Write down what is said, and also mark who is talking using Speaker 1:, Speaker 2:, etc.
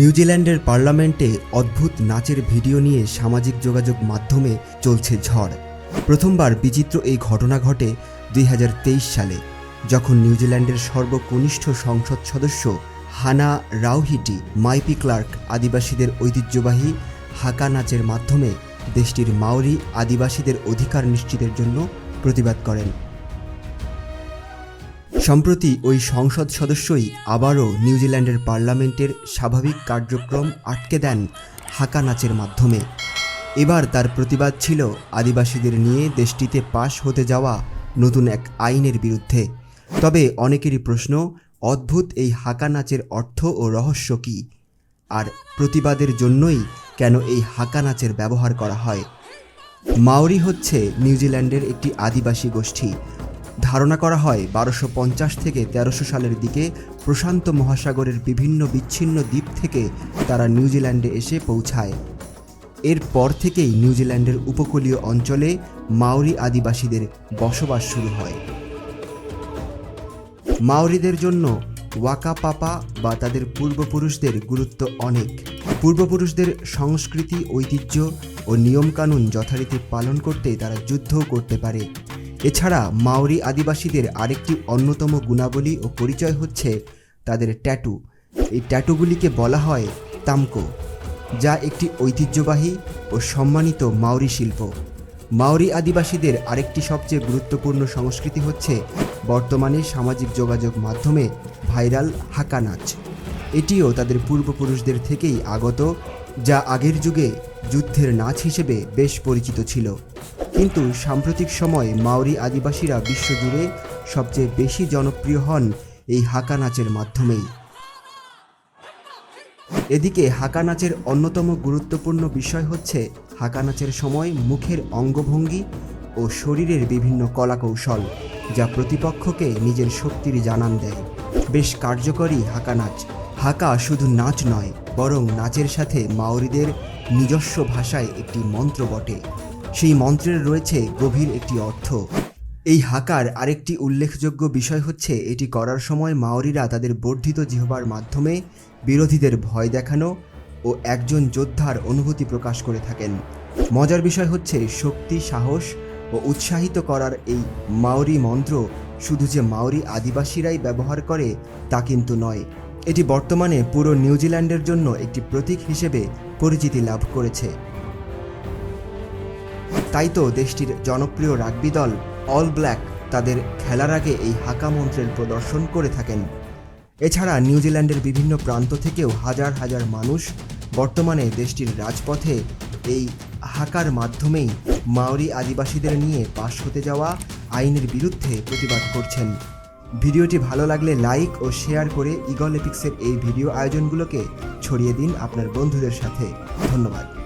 Speaker 1: নিউজিল্যান্ডের পার্লামেন্টে অদ্ভুত নাচের ভিডিও নিয়ে সামাজিক যোগাযোগ মাধ্যমে চলছে ঝড়। প্রথমবার বিচিত্র এই ঘটনা ঘটে দুই হাজার তেইশ সালে, যখন নিউজিল্যান্ডের সর্বকনিষ্ঠ সংসদ সদস্য হানা রাউহিটি মাইপি ক্লার্ক আদিবাসীদের ঐতিহ্যবাহী হাকা নাচের মাধ্যমে দেশটির মাওরি আদিবাসীদের অধিকার নিশ্চিতের জন্য প্রতিবাদ করেন। সম্প্রতি ওই সংসদ সদস্যই আবারও নিউজিল্যান্ডের পার্লামেন্টের স্বাভাবিক কার্যক্রম আটকে দেন হাকা নাচের মাধ্যমে। এবার তার প্রতিবাদ ছিল আদিবাসীদের নিয়ে দেশটিতে পাশ হতে যাওয়া নতুন এক আইনের বিরুদ্ধে। তবে অনেকেরই প্রশ্ন, অদ্ভুত এই হাকা নাচের অর্থ ও রহস্য কী? আর প্রতিবাদের জন্যই কেন এই হাকা নাচের ব্যবহার করা হয়? মাওরি হচ্ছে নিউজিল্যান্ডের একটি আদিবাসী গোষ্ঠী। ধারণা করা হয় বারোশো পঞ্চাশ থেকে তেরোশো সালের দিকে প্রশান্ত মহাসাগরের বিভিন্ন বিচ্ছিন্ন দ্বীপ থেকে তারা নিউজিল্যান্ডে এসে পৌঁছায়। এরপর থেকেই নিউজিল্যান্ডের উপকূলীয় অঞ্চলে মাওরি আদিবাসীদের বসবাস শুরু হয়। মাওরিদের জন্য ওয়াকা পাপা বা তাদের পূর্বপুরুষদের গুরুত্ব অনেক। পূর্বপুরুষদের সংস্কৃতি, ঐতিহ্য ও নিয়মকানুন যথারীতি পালন করতে তারা যুদ্ধও করতে পারে। এছাড়া মাওরি আদিবাসীদের আরেকটি অন্যতম গুণাবলী ও পরিচয় হচ্ছে তাদের ট্যাটু। এই ট্যাটুগুলিকে বলা হয় তামকো, যা একটি ঐতিহ্যবাহী ও সম্মানিত মাওরি শিল্প। মাওরি আদিবাসীদের আরেকটি সবচেয়ে গুরুত্বপূর্ণ সংস্কৃতি হচ্ছে বর্তমানে সামাজিক যোগাযোগ মাধ্যমে ভাইরাল হাকা নাচ। এটিও তাদের পূর্বপুরুষদের থেকেই আগত, যা আগের যুগে যুদ্ধের নাচ হিসেবে বেশ পরিচিত ছিল। কিন্তু সাম্প্রতিক সময়ে মাওরি আদিবাসীরা বিশ্বজুড়ে সবচেয়ে বেশি জনপ্রিয় হন এই হাকা নাচের মাধ্যমেই। এদিকে হাকা নাচের অন্যতম গুরুত্বপূর্ণ বিষয় হচ্ছে হাকা নাচের সময় মুখের অঙ্গভঙ্গি ও শরীরের বিভিন্ন কলাকৌশল, যা প্রতিপক্ষকে নিজের শক্তির জানান দেয়। বেশ কার্যকরী হাকা নাচ। হাকা শুধু নাচ নয়, বরং নাচের সাথে মাওরিদের নিজস্ব ভাষায় একটি মন্ত্র বটে। সেই মন্ত্রের রয়েছে গভীর একটি অর্থ। এই হাকার আরেকটি উল্লেখযোগ্য বিষয় হচ্ছে, এটি করার সময় মাওরিরা তাদের বর্ধিত জিহবার মাধ্যমে বিরোধীদের ভয় দেখানো ও একজন যোদ্ধার অনুভূতি প্রকাশ করে থাকেন। মজার বিষয় হচ্ছে, শক্তি, সাহস ও উৎসাহিত করার এই মাওরি মন্ত্র শুধু যে মাওরি আদিবাসীরাই ব্যবহার করে তা কিন্তু নয়, এটি বর্তমানে পুরো নিউজিল্যান্ডের জন্য একটি প্রতীক হিসেবে পরিচিতি লাভ করেছে। তাই তো দেশটির জনপ্রিয় রাগবি দল অল ব্ল্যাক তাদের খেলার আগে এই হাকা মন্ত্রের প্রদর্শন করে থাকেন। এছাড়া নিউজিল্যান্ডের বিভিন্ন প্রান্ত থেকেও হাজার হাজার মানুষ বর্তমানে দেশটির রাজপথে এই হাকার মাধ্যমেই মাওরি আদিবাসীদের নিয়ে পাশ হতে যাওয়া আইনের বিরুদ্ধে প্রতিবাদ করছেন। ভিডিওটি ভালো লাগলে লাইক ও শেয়ার করে ইগল এপিক্সের এই ভিডিও আয়োজনগুলোকে ছড়িয়ে দিন আপনার বন্ধুদের সাথে। ধন্যবাদ।